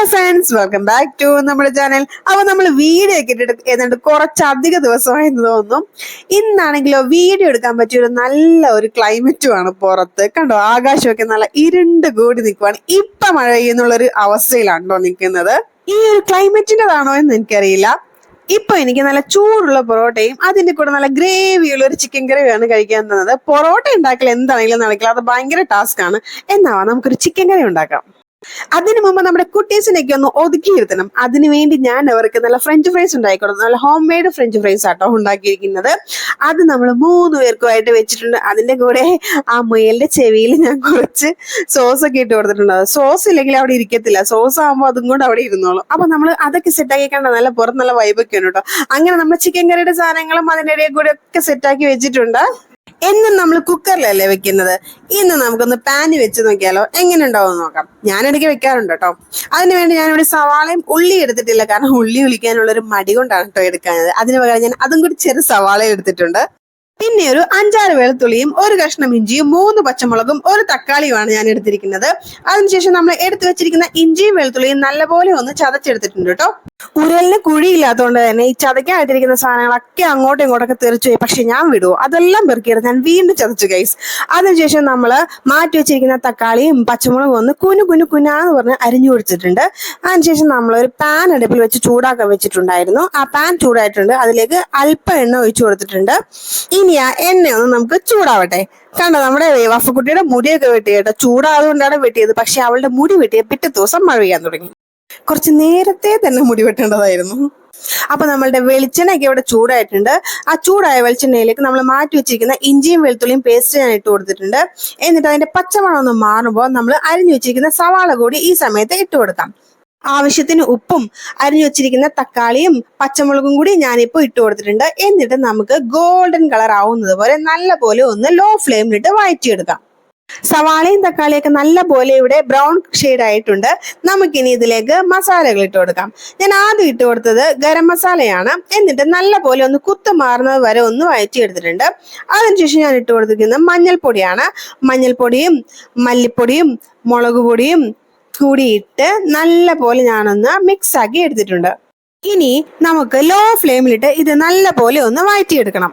Hello friends welcome back to നമ്മുടെ channel അപ്പൊ നമ്മൾ വീഡിയോ ഒക്കെ ഇട്ടിട്ട് ഏതാണ്ട് കുറച്ചധിക ദിവസമായെന്ന് തോന്നുന്നു. ഇന്നാണെങ്കിലോ വീഡിയോ എടുക്കാൻ പറ്റിയ ഒരു നല്ല ഒരു ക്ലൈമറ്റുമാണ് പുറത്ത്. കണ്ടോ? ആകാശമൊക്കെ നല്ല ഇരുണ്ട് കൂടി നിൽക്കുവാണ്. ഇപ്പൊ മഴ പെയ്യുന്നുള്ള ഒരു അവസ്ഥയിലാണോ നിൽക്കുന്നത്. ഈ ഒരു ക്ലൈമറ്റിന്റെതാണോ എന്ന് എനിക്കറിയില്ല. ഇപ്പൊ എനിക്ക് നല്ല ചൂടുള്ള പൊറോട്ടയും അതിന്റെ കൂടെ നല്ല ഗ്രേവിയുള്ള ഒരു ചിക്കൻ കറിയാണ് കഴിക്കാൻ തന്നത്. പൊറോട്ട ഉണ്ടാക്കൽ എന്താണെങ്കിലും നടക്കില്ല. അത് ഭയങ്കര ടാസ്ക് ആണ്. എന്നാവാ നമുക്കൊരു ചിക്കൻ കറി ഉണ്ടാക്കാം. അതിനു മുമ്പ് നമ്മുടെ കുട്ടീസിനൊക്കെ ഒന്ന് ഒതുക്കിയിരുത്തണം. അതിനു വേണ്ടി ഞാൻ അവർക്ക് നല്ല ഫ്രഞ്ച് ഫ്രൈസ് ഉണ്ടാക്കിക്കൊടുത്തു നല്ല ഹോം മെയ്ഡ് ഫ്രഞ്ച് ഫ്രൈസ് ആട്ടോ ഉണ്ടാക്കിയിരിക്കുന്നത്. അത് നമ്മൾ മൂന്ന് പേർക്കുമായിട്ട് വെച്ചിട്ടുണ്ട്. അതിന്റെ കൂടെ ആ മുയലിന്റെ ചെവിയിൽ ഞാൻ കുറച്ച് സോസ് ഒക്കെ ഇട്ട് കൊടുത്തിട്ടുണ്ട്. സോസ് ഇല്ലെങ്കിൽ അവിടെ ഇരിക്കത്തില്ല. സോസ് ആകുമ്പോൾ അതും കൂടെ അവിടെ ഇരുന്നോളും. അപ്പൊ നമ്മൾ അതൊക്കെ സെറ്റ് ആക്കി കണ്ട നല്ല പുറത്ത് നല്ല വൈബൊക്കെ ഉണ്ട് കേട്ടോ. അങ്ങനെ നമ്മൾ ചിക്കൻ കറിയുടെ സാധനങ്ങളും അതിന്റെ ഇടയിൽ കൂടെ ഒക്കെ സെറ്റാക്കി വെച്ചിട്ടുണ്ട്. എന്നും നമ്മൾ കുക്കറിലല്ലേ വെക്കുന്നത്? ഇന്ന് നമുക്കൊന്ന് പാനി വെച്ച് നോക്കിയാലോ? എങ്ങനെ ഉണ്ടാവും നോക്കാം. ഞാൻ ഇടയ്ക്ക് വെക്കാറുണ്ട് കേട്ടോ. അതിനുവേണ്ടി ഇവിടെ സവാളയും ഉള്ളി എടുത്തിട്ടില്ല. കാരണം ഉള്ളി ഒളിക്കാനുള്ള ഒരു മടി കൊണ്ടാണ് കേട്ടോ എടുക്കുന്നത് അതിന് പകരം ഞാൻ അതും കൂടി ചെറു സവാള എടുത്തിട്ടുണ്ട്. പിന്നെ ഒരു അഞ്ചാറ് വെളുത്തുള്ളിയും ഒരു കഷ്ണം ഇഞ്ചിയും മൂന്ന് പച്ചമുളകും ഒരു തക്കാളിയുമാണ് ഞാൻ എടുത്തിരിക്കുന്നത്. അതിനുശേഷം നമ്മൾ എടുത്തു വെച്ചിരിക്കുന്ന ഇഞ്ചിയും വെളുത്തുള്ളിയും നല്ലപോലെ ഒന്ന് ചതച്ചെടുത്തിട്ടുണ്ട് കേട്ടോ. ഉരലിന് കുഴിയില്ലാത്തതുകൊണ്ട് തന്നെ ഈ ചതയ്ക്കായിട്ടിരിക്കുന്ന സാധനങ്ങളൊക്കെ അങ്ങോട്ടും ഇങ്ങോട്ടൊക്കെ തെറിച്ചു പോയി. പക്ഷെ ഞാൻ വിടുവോ? അതെല്ലാം പെറുക്കിയത് ഞാൻ വീണ്ടും ചതച്ചു ഗൈസ് അതിനുശേഷം നമ്മൾ മാറ്റി വെച്ചിരിക്കുന്ന തക്കാളിയും പച്ചമുളകും ഒന്ന് കുനു കുനു കുനാന്ന് പറഞ്ഞ് അരിഞ്ഞു കൊടുത്തിട്ടുണ്ട്. അതിനുശേഷം നമ്മൾ ഒരു പാൻ അടുപ്പിൽ വെച്ച് ചൂടാക്കാൻ വെച്ചിട്ടുണ്ടായിരുന്നു. ആ പാൻ ചൂടായിട്ടുണ്ട്. അതിലേക്ക് അല്പം എണ്ണ ഒഴിച്ചു കൊടുത്തിട്ടുണ്ട്. ഇനി ആ എണ്ണ ഒന്ന് നമുക്ക് ചൂടാവട്ടെ. കണ്ടോ നമ്മുടെ വഫക്കുട്ടിയുടെ മുടിയൊക്കെ വെട്ടി കേട്ടോ. ചൂടാതുകൊണ്ടാണ് വെട്ടിയത്. പക്ഷെ അവളുടെ മുടി വെട്ടിയ പിറ്റേ ദിവസം മഴ പെയ്യാൻ തുടങ്ങി. കുറച്ച് നേരത്തെ തന്നെ മുടി വെട്ടേണ്ടതായിരുന്നു. അപ്പൊ നമ്മളുടെ വെളിച്ചെണ്ണയൊക്കെ ഇവിടെ ചൂടായിട്ടുണ്ട്. ആ ചൂടായ വെളിച്ചെണ്ണയിലേക്ക് നമ്മൾ മാറ്റി വെച്ചിരിക്കുന്ന ഇഞ്ചിയും വെളുത്തുള്ളിയും പേസ്റ്റ് ഞാൻ ഇട്ട് കൊടുത്തിട്ടുണ്ട്. എന്നിട്ട് അതിന്റെ പച്ചമണം ഒന്ന് മാറുമ്പോൾ നമ്മൾ അരിഞ്ഞു വെച്ചിരിക്കുന്ന സവാള കൂടി ഈ സമയത്ത് ഇട്ട് കൊടുക്കാം. ആവശ്യത്തിന് ഉപ്പും അരിഞ്ഞു വെച്ചിരിക്കുന്ന തക്കാളിയും പച്ചമുളകും കൂടി ഞാനിപ്പോൾ ഇട്ട് കൊടുത്തിട്ടുണ്ട്. എന്നിട്ട് നമുക്ക് ഗോൾഡൻ കളർ ആവുന്നത് പോലെ നല്ല പോലെ ഒന്ന് ലോ ഫ്ലെയിമിലിട്ട് വഴറ്റിയെടുക്കാം. സവാളയും തക്കാളിയൊക്കെ നല്ല പോലെ ഇവിടെ ബ്രൗൺ ഷെയ്ഡ് ആയിട്ടുണ്ട്. നമുക്കിനി ഇതിലേക്ക് മസാലകൾ ഇട്ട് കൊടുക്കാം. ഞാൻ ആദ്യം ഇട്ട് കൊടുത്തത് ഗരം മസാലയാണ്. എന്നിട്ട് നല്ല പോലെ ഒന്ന് കുത്തുമാറുന്നത് വരെ ഒന്ന് വഴറ്റിയെടുത്തിട്ടുണ്ട്. അതിനുശേഷം ഞാൻ ഇട്ട് കൊടുത്തിരിക്കുന്നത് മഞ്ഞൾപ്പൊടിയാണ്. മഞ്ഞൾപ്പൊടിയും മല്ലിപ്പൊടിയും മുളക് പൊടിയും കൂടിയിട്ട് നല്ല പോലെ ഞാനൊന്ന് മിക്സ് ആക്കി എടുത്തിട്ടുണ്ട്. ഇനി നമുക്ക് ലോ ഫ്ലെയിമിലിട്ട് ഇത് നല്ല പോലെ ഒന്ന് വഴറ്റിയെടുക്കണം.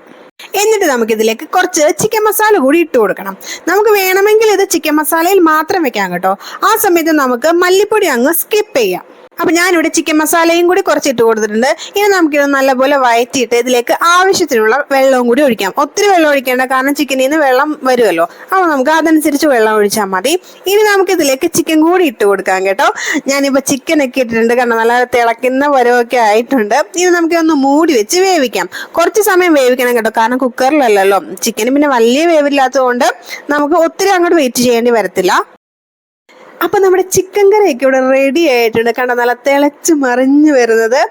എന്നിട്ട് നമുക്ക് ഇതിലേക്ക് കുറച്ച് ചിക്കൻ മസാല കൂടി ഇട്ട് കൊടുക്കണം. നമുക്ക് വേണമെങ്കിൽ ഇത് ചിക്കൻ മസാലയിൽ മാത്രം വെക്കാം കേട്ടോ. ആ സമയത്ത് നമുക്ക് മല്ലിപ്പൊടി അങ്ങ് സ്കിപ്പ് ചെയ്യാം. അപ്പൊ ഞാനിവിടെ ചിക്കൻ മസാലയും കൂടി കുറച്ചിട്ട് കൊടുത്തിട്ടുണ്ട്. ഇനി നമുക്കിത് നല്ലപോലെ വയറ്റിയിട്ട് ഇതിലേക്ക് ആവശ്യത്തിനുള്ള വെള്ളവും കൂടി ഒഴിക്കാം. ഒത്തിരി വെള്ളം ഒഴിക്കേണ്ട കാരണം ചിക്കനിൽ നിന്ന് വെള്ളം വരുമല്ലോ. അപ്പോൾ നമുക്ക് അതനുസരിച്ച് വെള്ളം ഒഴിച്ചാൽ മതി. ഇനി നമുക്ക് ഇതിലേക്ക് ചിക്കൻ കൂടി ഇട്ട് കൊടുക്കാം കേട്ടോ. ഞാനിപ്പോൾ ചിക്കൻ ഒക്കെ ഇട്ടിട്ടുണ്ട് കാരണം നല്ല തിളക്കുന്ന പരമൊക്കെ ആയിട്ടുണ്ട്. ഇനി നമുക്ക് ഒന്ന് മൂടി വെച്ച് വേവിക്കാം. കുറച്ച് സമയം വേവിക്കണം കേട്ടോ കാരണം കുക്കറിലല്ലല്ലോ ചിക്കന് പിന്നെ വലിയ വേവില്ലാത്തതുകൊണ്ട് നമുക്ക് ഒത്തിരി അങ്ങോട്ട് വെയിറ്റ് ചെയ്യേണ്ടി വരത്തില്ല. അപ്പൊ നമ്മുടെ ചിക്കൻ കറിയൊക്കെ ഇവിടെ റെഡി ആയിട്ടുണ്ട്. കണ്ട നല്ല തിളച്ച് മറിഞ്ഞു വരുന്നത്.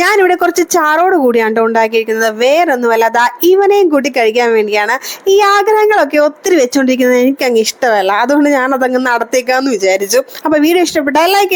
ഞാനിവിടെ കുറച്ച് ചാറോട് കൂടിയാണ് ഉണ്ടാക്കിയിരിക്കുന്നത്. വേറൊന്നുമല്ല അതാ ഇവനെയും കൂട്ടി കഴിക്കാൻ വേണ്ടിയാണ് ഈ ആഗ്രഹങ്ങളൊക്കെ ഒത്തിരി വെച്ചുകൊണ്ടിരിക്കുന്നത് എനിക്കങ്ങ് ഇഷ്ടമല്ല. അതുകൊണ്ട് ഞാൻ അതങ്ങ് നടത്തേക്കാന്ന് വിചാരിച്ചു. അപ്പൊ വീഡിയോ ഇഷ്ടപ്പെട്ടാൽ ലൈക്ക്